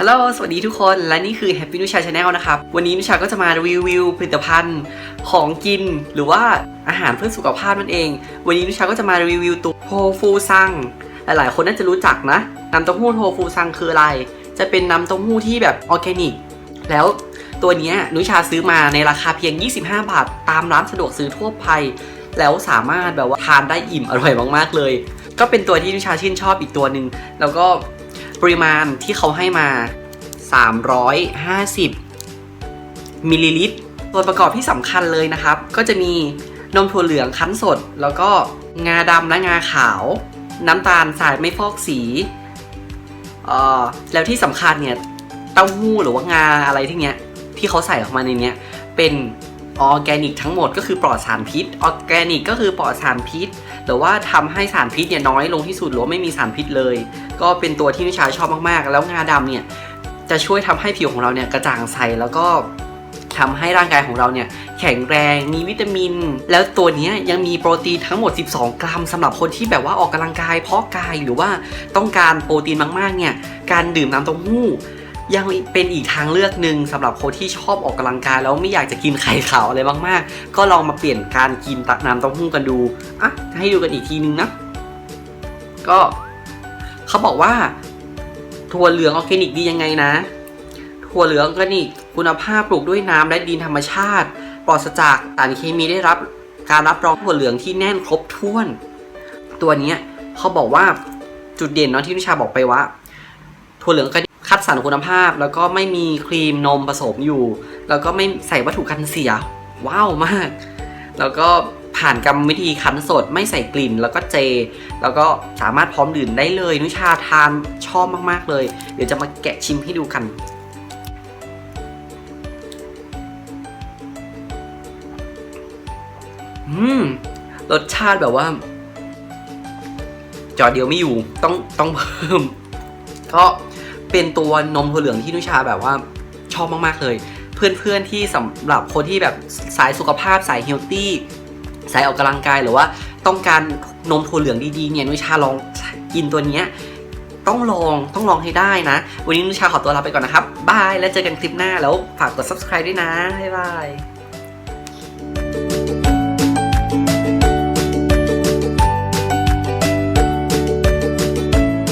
ฮัลโหล สวัสดีทุกคน และนี่คือ Happy นุชา Channel นะครับ วันนี้นุชาก็จะมารีวิวผลิตภัณฑ์ของกิน หรือว่าอาหารเพื่อสุขภาพนั่นเอง วันนี้นุชาก็จะมารีวิวตัวโทฟูซัง หลายๆ คนน่าจะรู้จักนะ น้ำเต้าหู้โทฟูซังคืออะไร จะเป็นน้ำเต้าหู้ที่แบบออร์แกนิก แล้วตัวนี้นุชาซื้อมาในราคาเพียง 25 บาท ตามร้านสะดวกซื้อทั่วไป แล้วสามารถแบบว่าทานได้อิ่มอร่อยมากๆเลย ก็เป็นตัวที่นุชาชื่นชอบอีกตัวหนึ่งแล้วก็ ปริมาณที่เขาให้มา 350มิลลิลิตรส่วนประกอบที่สำคัญเลยนะครับ ก็จะมีนมถั่วเหลืองคั้นสด แล้วก็งาดำและงาขาว น้ำตาลสายไม่ฟอกสีเอ่อแล้วที่สำคัญเนี่ยเต้าหู้หรือว่างาอะไรที่เนี้ยที่เขาใส่ออกมาในเนี้ยเป็น ออแกนิกทั้งหมดก็คือปลอดสารพิษออแกนิกก็คือปลอดสารพิษหรือว่าทำให้สารพิษเนี่ยน้อยลงที่สุดหรือว่าไม่มีสารพิษเลย ก็เป็นตัวที่นิชาชอบมากๆ แล้วงาดำเนี่ยจะช่วยทำให้ผิวของเราเนี่ยกระจ่างใสแล้วก็ทำให้ร่างกายของเราเนี่ยแข็งแรงมีวิตามิน แล้วตัวนี้ยังมีโปรตีนทั้งหมด 12 กรัมสำหรับคนที่แบบว่าออกกำลังกายเพาะกายหรือว่าต้องการโปรตีนมากๆเนี่ยการดื่มน้ำเต้าหู้ ยังเป็นอีกทางเลือกหนึ่งสำหรับคนที่ชอบออกกำลังกาย แล้วไม่อยากจะกินไข่ขาวอะไรมากๆ ก็ลองมาเปลี่ยนการกินตักน้ำเต้าหู้กันดูอะให้ดูกันอีกทีนึงนะ ก็เขาบอกว่าถั่วเหลืองออร์แกนิกดียังไงนะถั่วเหลืองออร์แกนิกคุณภาพปลูกด้วยน้ำและดินธรรมชาติ ปลอดจากสารเคมีได้รับการรับรองถั่วเหลืองที่แน่นครบถ้วน ตัวนี้เขาบอกว่าจุดเด่นเนาะที่นิชาบอกไปว่าถั่วเหลืองออร์แกนิก คัดสรรคุณภาพ แล้วก็ไม่มีครีมนมผสมอยู่ แล้วก็ไม่ใส่วัตถุกันเสีย ว้าวมาก แล้วก็ผ่านกรรมวิธีคั้นสดไม่ใส่กลิ่น แล้วก็เจ แล้วก็สามารถพร้อมดื่มได้เลย นุชาทานชอบมาก ๆ เลย เดี๋ยวจะมาแกะชิมให้ดูกัน อืม รสชาติแบบว่า จอเดียวไม่อยู่ต้องต้องเพิ่มก็ เป็นตัวนมถั่วเหลืองที่นุชาแบบว่าชอบมากๆเลย เพื่อนๆที่สำหรับคนที่แบบสายสุขภาพสายเฮลตี้สายออกกำลังกายหรือว่าต้องการนมถั่วเหลืองดีๆเนี่ยนุชาลองกินตัวเนี้ยต้องลองต้องลองให้ได้นะ วันนี้นุชาขอตัวลาไปก่อนนะครับบายแล้วเจอกันคลิปหน้าแล้วฝากกด subscribe ด้วยนะบ๊ายบาย